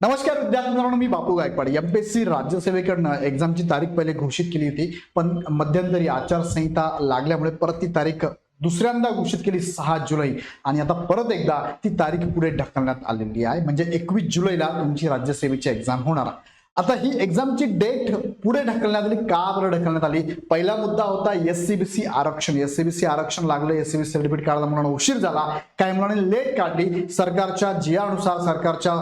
नमस्कार विद्यार्थी मित्रांनो मी बापू गायकवाड. एमपीएससी राज्यसेवेकडनं एक्झामची तारीख पहिले घोषित केली होती पण मध्यंतरी आचारसंहिता लागल्यामुळे परत ती तारीख दुसऱ्यांदा घोषित केली सहा जुलै. आणि आता परत एकदा ती तारीख पुढे ढकलण्यात आलेली आहे. म्हणजे एकवीस जुलैला तुमची राज्यसेवेची एक्झाम होणार आहे. आता ही एक्झामची डेट पुढे ढकलण्यात आली का बरं ढकलण्यात आली? पहिला मुद्दा होता एस सी बी सी आरक्षण. एस सी बी सी आरक्षण लागलं एस सी बी सर्टिफिकेट काढायला मुलांना उशीर झाला. काही मुलांनी लेट काढली. सरकारच्या जियानुसार सरकारच्या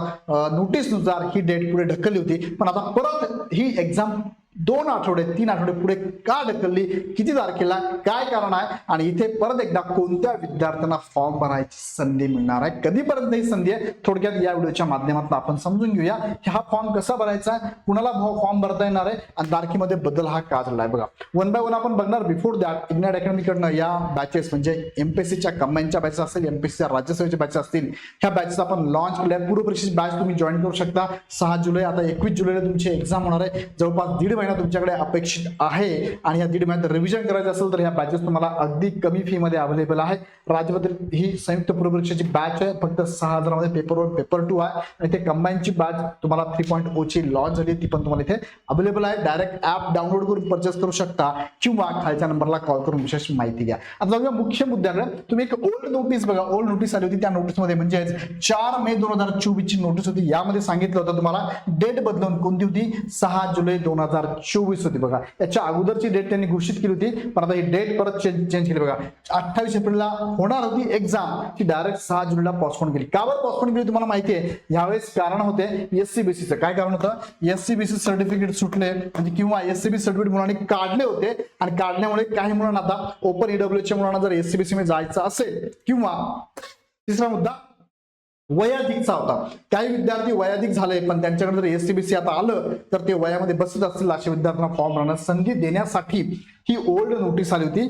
नोटीसनुसार ही डेट पुढे ढकलली होती. पण आता परत ही एक्झाम दोन आठवडे तीन आठवडे पुढे का ढकलली? किती तारखेला काय कारण आहे? आणि इथे परत एकदा कोणत्या विद्यार्थ्यांना फॉर्म भरायची संधी मिळणार आहे? कधीपर्यंत ही संधी आहे? थोडक्यात या व्हिडिओच्या माध्यमातून आपण समजून घेऊया. की हा फॉर्म कसा भरायचा आहे? कुणाला फॉर्म भरता येणार आहे? आणि तारखेमध्ये बदल हा का झाला आहे बघा वन बाय वन आपण बघणार. बिफोर दॅट इग्नॅट अकॅडमीकडनं या बॅचेस म्हणजे एमपीएससीच्या कंबाईनच्या बॅचेस असतील एमपीएससीच्या राज्यसेवेच्या बॅचेस असतील ह्या बॅचेस आपण लॉन्च केल्या. पूर्व परीक्षेची बॅच तुम्ही जॉईन करू शकता. सहा जुलै आता एकवीस जुलैला तुमची एक्झाम होणार आहे. जवळपास दीड महिना तुमच्याकडे अपेक्षित आहे आणि या दीड महिन्यात रिव्हिजन करायचं असेल तर या बॅचेस तुम्हाला अगदी कमी फी मध्ये अवेलेबल आहे. राजपत्रित ही संयुक्त पूर्वपरीक्षेची बॅच आहे. फक्त सहा हजारामध्ये पेपर वन पेपर टू आहे. आणि ते कंबाईनची बॅच तुम्हाला थ्री पॉईंट ओ ची लॉन्च झाली. ती पण तुम्हाला इथे अवेलेबल आहे. डायरेक्ट ऍप डाउनलोड करून परचेस करू शकता किंवा खालच्या नंबरला कॉल करून विशेष माहिती घ्या. आता जाऊया मुख्य मुद्द्याकडे तुम्ही एक ओल्ड नोटीस बघा. ओल्ड नोटीस आली होती. त्या नोटीसमध्ये म्हणजे चार मे दोन हजार चोवीस ची नोटीस होती. यामध्ये सांगितलं होतं तुम्हाला. डेट बदलून कोणती होती? सहा जुलै दोन हजार चोवीस होती बघा. याच्या अगोदरची डेट त्यांनी घोषित केली होती पण आता ही डेट परत चेंज चेंज केली बघा. अठ्ठावीस एप्रिलला होणार होती एक्झाम ती डायरेक्ट सहा जुलैला पॉस्टपोन केली. का बरं पॉस्टपोन केली तुम्हाला माहिती आहे. यावेळेस कारण होते एससीबीसीचं काय कारण होतं? एससीबीसी सर्टिफिकेट सुटले. म्हणजे किंवा एससीबी सर्टिफिकेट मुलांनी काढले होते. आणि काढल्यामुळे काही मुलांना आता ओपन ईडब्ल्यूच्या मुलांना जर एससीबीसी मध्ये जायचं असेल किंवा तिसरा मुद्दा वयाधिकचा होता. काही विद्यार्थी वयाधिक झाले पण त्यांच्याकडे जर एससीबीसी आता आलं तर ते वयामध्ये बसत असतील अशा विद्यार्थ्यांना फॉर्म भरण्यास संधी देण्यासाठी ही ओल्ड नोटीस आली होती.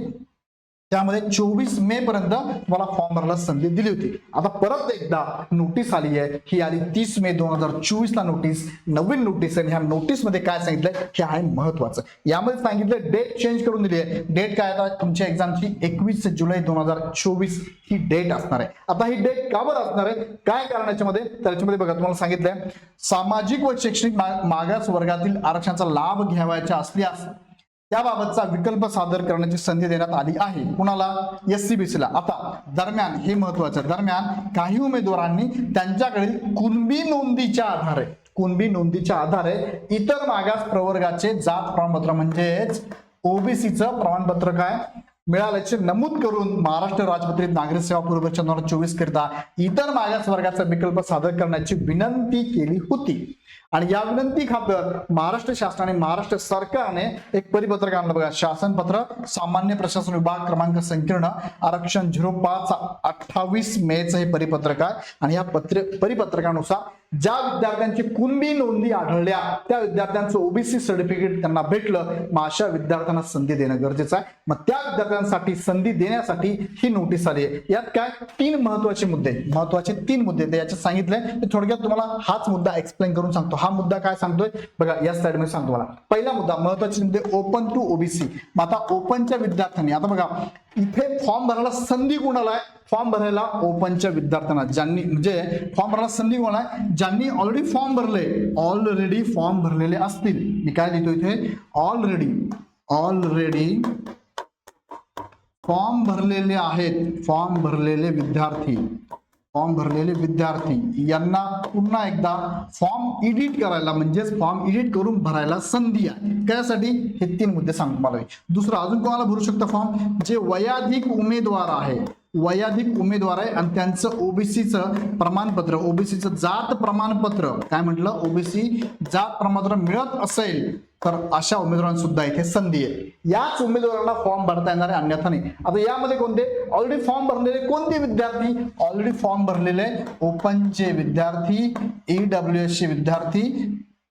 त्यामध्ये चोवीस मे पर्यंत मला फॉर्म भरायला संधी दिली होती. आता परत एकदा नोटीस आली आहे. ही आली तीस मे दोन हजार चोवीस ला नोटीस नवीन नोटीस आणि ह्या नोटीसमध्ये काय सांगितलंय? हे आहे महत्वाचं. यामध्ये सांगितलं डेट चेंज करून दिली आहे. डेट काय आता? तुमच्या एक्झामची एकवीस जुलै दोन हजार चोवीस ही डेट असणार आहे. आता ही डेट का बरं असणार आहे? काय कारण याच्यामध्ये? त्याच्यामध्ये बघा तुम्हाला सांगितलंय सामाजिक व शैक्षणिक मागास वर्गातील आरक्षणाचा लाभ घ्यावायचा असल्यास त्याबाबतचा विकल्प सादर करण्याची संधी देण्यात आली आहे. कुणाला? एस सी बी ला. आता दरम्यान हे महत्वाचं आहे. दरम्यान काही उमेदवारांनी त्यांच्याकडील कुणबी नोंदीच्या आधारे कुणबी नोंदीच्या आधारे इतर मागास प्रवर्गाचे जात प्रमाणपत्र म्हणजेच ओबीसीचं प्रमाणपत्र काय? मिळाल्याचे नमूद करून महाराष्ट्र राजपत्रित नागरिक सेवा पूर्व दोन हजार चोवीस करिता इतर मागास वर्गाचा विकल्प सादर करण्याची विनंती केली होती. आणि या विनंती खातर महाराष्ट्र शासनाने महाराष्ट्र सरकारने एक परिपत्रक आणलं बघा. शासन पत्र सामान्य प्रशासन विभाग क्रमांक संकीर्ण आरक्षण झिरो पाच अठ्ठावीस मेचं हे परिपत्रक आहे. आणि या पत्र परिपत्रकानुसार ज्या विद्यार्थ्यांची कुणबी नोंदी आढळल्या त्या विद्यार्थ्यांचं ओबीसी सर्टिफिकेट त्यांना भेटलं. मग अशा विद्यार्थ्यांना संधी देणं गरजेचं आहे. मग त्या विद्यार्थ्यांसाठी संधी देण्यासाठी ही नोटीस आली आहे. यात काय? तीन महत्त्वाचे मुद्दे महत्त्वाचे तीन मुद्दे ते याच्यात सांगितले ते थोडक्यात तुम्हाला हाच मुद्दा एक्सप्लेन करून सांगतो. हा मुद्दा काय सांगतोय? बघा या साईडमध्ये सांगतो मला पहिला मुद्दा महत्त्वाचे मुद्दे ओपन टू ओबीसी मग आता ओपनच्या विद्यार्थ्यांनी आता बघा इथे फॉर्म भरायला संधी कोणाला आहे? फॉर्म भरायला ओपनच्या विद्यार्थ्यांना ज्यांनी म्हणजे फॉर्म भरायला संधी कोणाला आहे? ज्यांनी ऑलरेडी फॉर्म भरले ऑलरेडी फॉर्म भरलेले असतील. मी काय लिहितो इथे? ऑलरेडी ऑलरेडी फॉर्म भरलेले आहेत फॉर्म भरलेले विद्यार्थी. फॉर्म भरलेले विद्यार्थी यांना पुन्हा एकदा फॉर्म एडिट करायला म्हणजेच फॉर्म एडिट करून भरायला संधी आहे. त्यासाठी हे तीन मुद्दे सांगतो मला दुसरं अजून कोणाला भरू शकता फॉर्म? जे वयाधिक उमेदवार आहे वयाधिक उमेदवार आहे आणि त्यांचं ओबीसीचं प्रमाणपत्र ओबीसीचं जात प्रमाणपत्र काय म्हटलं? ओबीसी जात प्रमाणपत्र मिळत असेल तर अशा उमेदवारांना सुद्धा इथे संधी आहे. याच उमेदवारांना फॉर्म भरता येणार आहे अन्यथा नाही. आता यामध्ये कोणते? ऑलरेडी फॉर्म भरलेले कोणते विद्यार्थी? ऑलरेडी फॉर्म भरलेले ओपनचे विद्यार्थी ईडब्ल्यू एस चे विद्यार्थी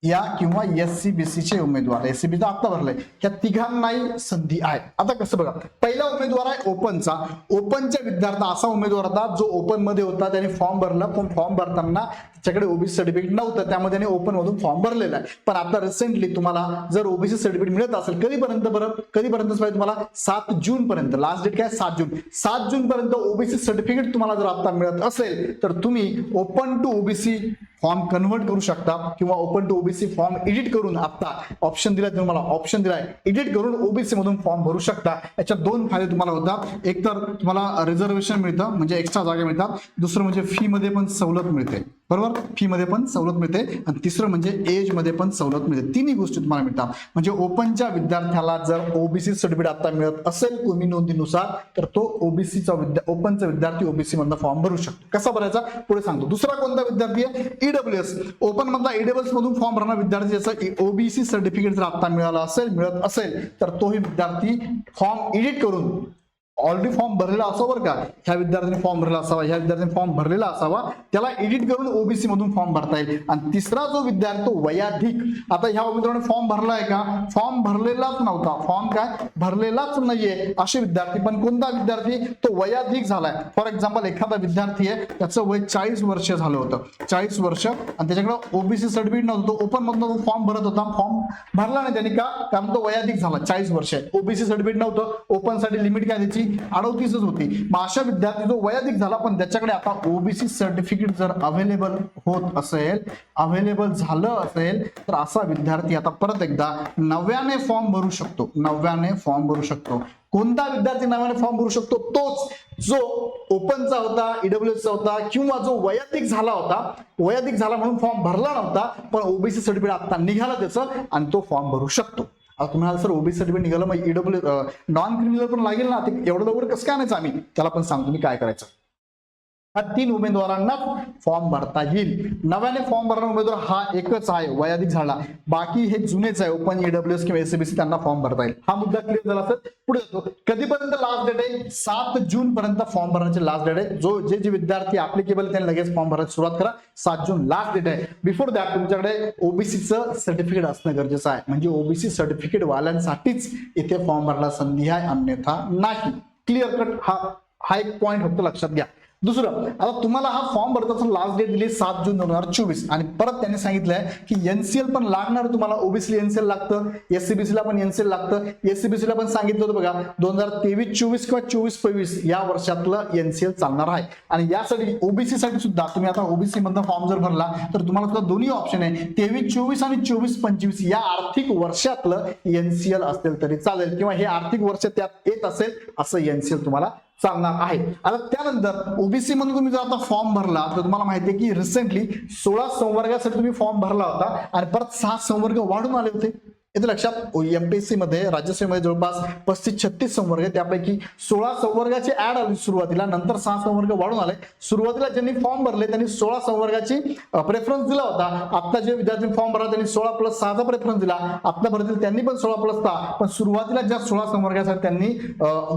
या किंवा एस सी बी सी चे उमेदवार एस सी बी आता भरले या तिघांनाही संधी आहे. आता कसं बघा पहिला उमेदवार आहे ओपनचा. ओपनच्या विद्यार्थी असा उमेदवार होता जो ओपनमध्ये होता त्याने फॉर्म भरला पण फॉर्म भरताना त्याच्याकडे ओबीसी सर्टिफिकेट नव्हतं त्यामध्ये त्याने ओपन मधून फॉर्म भरलेला आहे. पण आता रिसेंटली तुम्हाला जर ओबीसी सर्टिफिकेट मिळत असेल कधीपर्यंत परत कधीपर्यंत पाहिजे तुम्हाला सात जून पर्यंत लास्ट डेट काय? सात जून. सात जून पर्यंत ओबीसी सर्टिफिकेट तुम्हाला जर आता मिळत असेल तर तुम्ही open to OBC form convert करू शकता किंवा open to OBC form edit करून आता ऑप्शन दिलाय तुम्हाला ऑप्शन दिलाय. एडिट करून ओबीसी मधून फॉर्म भरू शकता. याच्यात दोन फायदे तुम्हाला होतात. एक तर तुम्हाला रिझर्वेशन मिळतं म्हणजे एक्स्ट्रा जागा मिळतात. दुसरं म्हणजे फी मध्ये पण सवलत मिळते. बरोबर? फीमध्ये पण सवलत मिळते आणि तिसरं म्हणजे एजमध्ये पण सवलत मिळते. तिन्ही गोष्टी तुम्हाला मिळतात. म्हणजे ओपनच्या विद्यार्थ्याला जर ओबीसी सर्टिफिकेट आता मिळत असेल तुम्ही नोंदीनुसार तर तो ओबीसीचा विद्या ओपनचा विद्यार्थी ओबीसी मधला फॉर्म भरू शकतो. कसा भरायचा? पुढे सांगतो. दुसरा कोणता विद्यार्थी आहे? ईडब्ल्यू एस ओपन मधला ईडब्ल्यूएस मधून फॉर्म भरणार विद्यार्थी ज्याचा ओबीसी सर्टिफिकेट जर आता मिळाला असेल मिळत असेल तर तोही विद्यार्थी फॉर्म एडिट करून ऑलरेडी फॉर्म भरलेला असावा बरं का? ह्या विद्यार्थ्याने फॉर्म भरलेला असावा ह्या विद्यार्थ्यांनी फॉर्म भरलेला असावा त्याला एडिट करून ओबीसी मधून फॉर्म भरता येईल. आणि तिसरा जो विद्यार्थी तो वयाधिक आता ह्या उमेदवाराने फॉर्म भरला आहे का? फॉर्म भरलेलाच नव्हता. फॉर्म काय? भरलेलाच नाहीये. असे विद्यार्थी पण कोणता विद्यार्थी? तो वयाधिक झालाय. फॉर एक्झाम्पल एखादा विद्यार्थी आहे त्याचं वय चाळीस वर्ष झालं होतं. चाळीस वर्ष आणि त्याच्याकडे ओबीसी सर्टिफिकेट नव्हतं. तो ओपन मधून तो फॉर्म भरत होता. फॉर्म भरला नाही त्यांनी का? कारण तो वयाधिक झाला. चाळीस वर्ष आहे. ओबीसी सर्टिफिकेट नव्हतं. ओपनसाठी लिमिट काय त्याची अडोतीसच होती. मग अशा विद्यार्थी जो वयाधिक झाला पण त्याच्याकडे आता ओबीसी सर्टिफिकेट जर अवेलेबल होत असेल अवेलेबल झालं असेल तर असा विद्यार्थी आता परत एकदा नव्याने फॉर्म भरू शकतो. नव्याने फॉर्म भरू शकतो. कोणता विद्यार्थी नव्याने फॉर्म भरू शकतो? तोच जो ओपनचा होता ईडब्ल्यूएसचा होता किंवा जो वैयक्तिक झाला होता. वैयक्तिक झाला म्हणून फॉर्म भरला नव्हता पण ओबीसी सर्टिफिकेट आता निघाला त्याचं आणि तो फॉर्म भरू शकतो. आता तुम्हाला सर ओबीसी सर्टिफिकेट निघालं मग ईडब्ल्यू नॉन क्रिमिनल पण लागेल ना ते एवढं लवकर कसं काय आणायचं आम्ही? त्याला पण सांगतो मी काय करायचं? हा तीन उमेदवारांना फॉर्म भरता येईल. नव्याने फॉर्म भरणारा उमेदवार हा एकच आहे वयाधिक झाला. बाकी हे जुनेच आहे. ओपन ईडब्ल्यूएस किंवा एसबीसी त्यांना फॉर्म भरता येईल. हा मुद्दा क्लिअर झाला असेल. पुढे जातो. कधीपर्यंत लास्ट डेट आहे? सात जून पर्यंत फॉर्म भरण्याची लास्ट डेट आहे. जो जे जे विद्यार्थी ऍप्लिकेबल त्यांनी लगेच फॉर्म भरायला सुरुवात करा. सात जून लास्ट डेट आहे. बिफोर दॅट तुमच्याकडे ओबीसीचं सर्टिफिकेट असणं गरजेचं आहे. म्हणजे ओबीसी सर्टिफिकेट वाल्यांसाठीच इथे फॉर्म भरायला संधी आहे. अन्यथा नाही. क्लिअर कट हा हा एक पॉईंट फक्त लक्षात घ्या. दुसरं आता तुम्हाला हा फॉर्म भरताना लास्ट डेट दिली सात जून दोन हजार चोवीस. आणि परत त्यांनी सांगितलंय की एनसीएल पण लागणार तुम्हाला. ओबीसी एनसीएल लागतं. एससीबीसी ला पण एनसीएल लागतं. एससीबीसी ला पण सांगितलं होतं बघा दोन हजार तेवीस चोवीस किंवा चोवीस पंचवीस या वर्षातलं एनसीएल चालणार आहे. आणि यासाठी ओबीसी साठी सुद्धा तुम्ही आता ओबीसी मधून फॉर्म जर भरला तर तुम्हाला सुद्धा दोन्ही ऑप्शन आहे. तेवीस चोवीस आणि चोवीस पंचवीस या आर्थिक वर्षातलं एनसीएल असेल तरी चालेल. किंवा हे आर्थिक वर्ष त्यात येत असेल असं एनसीएल तुम्हाला चालणार आहे. आता त्यानंतर ओबीसी मधून तुम्ही जर आता फॉर्म भरला तर तुम्हाला माहिती आहे की रिसेंटली सोळा संवर्गासाठी तुम्ही फॉर्म भरला होता आणि परत सहा संवर्ग वाढून आले होते. येते लक्षात एमपीएससी मध्ये राज्यसेवेमध्ये जवळपास पस्तीस छत्तीस संवर्ग आहे. त्यापैकी सोळा संवर्गाची ऍड आली सुरुवातीला. नंतर सहा संवर्ग वाढून आले. सुरुवातीला ज्यांनी फॉर्म भरले त्यांनी सोळा संवर्गाची प्रेफरन्स दिला होता. आता जे विद्यार्थी फॉर्म भरला त्यांनी सोळा प्लस सहाचा प्रेफरन्स दिला. आता भरतील त्यांनी पण सोळा प्लस सहा. पण सुरुवातीला ज्या सोळा संवर्गासाठी त्यांनी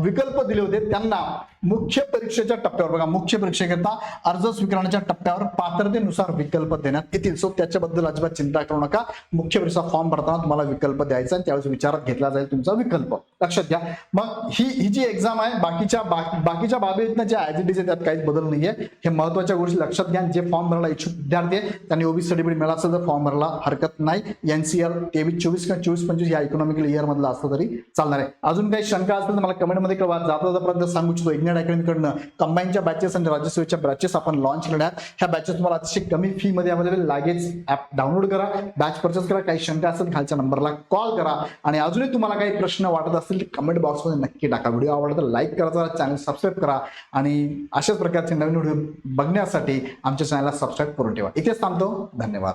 विकल्प दिले होते त्यांना मुख्य परीक्षेच्या टप्प्यावर बघा मुख्य परीक्षेकरता अर्ज स्वीकारण्याच्या टप्प्यावर पात्रतेनुसार विकल्प देण्यात येतील. सो त्याच्याबद्दल अजिबात चिंता करू नका. मुख्य परीक्षा फॉर्म भरताना तुम्हाला विकल्प द्यायचा आणि त्यावेळेस विचारात घेतला जाईल तुमचा विकल्प. लक्षात घ्या. मग ही ही जी एक्झाम आहे बाकीच्या बाकीच्या बाबीत आहेत ना आहे त्यात काहीच बदल नाहीये. हे महत्त्वाच्या गोष्टी लक्षात घ्या. जे फॉर्म भरायला इच्छुक विद्यार्थी आहे त्यांनी ओबीसी सर्टिफिकेट मिळाला असेल तर फॉर्म भरायला हरकत नाही. एनसीआर तेवीस चोवीस किंवा चोवीस पंचवीस या इकॉनॉमिकल इयर मधला असलं तरी चालणार आहे. अजून काही शंका असतील तर मला कमेंटमध्ये कळवा. जाता जातापर्यंत सांगू इच्छितो. इग्नेट अकॅडमीकडनं कंबाईनच्या बॅचेस आणि राज्यसेवेच्या बॅचेस आपण लॉन्च करण्यात ह्या बॅचेस तुम्हाला अतिशय कमी फी मध्ये अवेलेबल लागेच ऍप डाउनलोड करा बॅच परचेस करा काही शंका असेल खालच्या नंबरला कॉल करा. आणि अजूनही तुम्हाला काही प्रश्न वाटत असतील कमेंट बॉक्समध्ये नक्की टाका. व्हिडिओ आवडला तर लाईक करा चॅनल सबस्क्राईब करा. आणि अशाच प्रकारचे नवीन व्हिडिओ बघण्यासाठी आमच्या चॅनलला सबस्क्राईब करून ठेवा. इथेच थांबतो. धन्यवाद.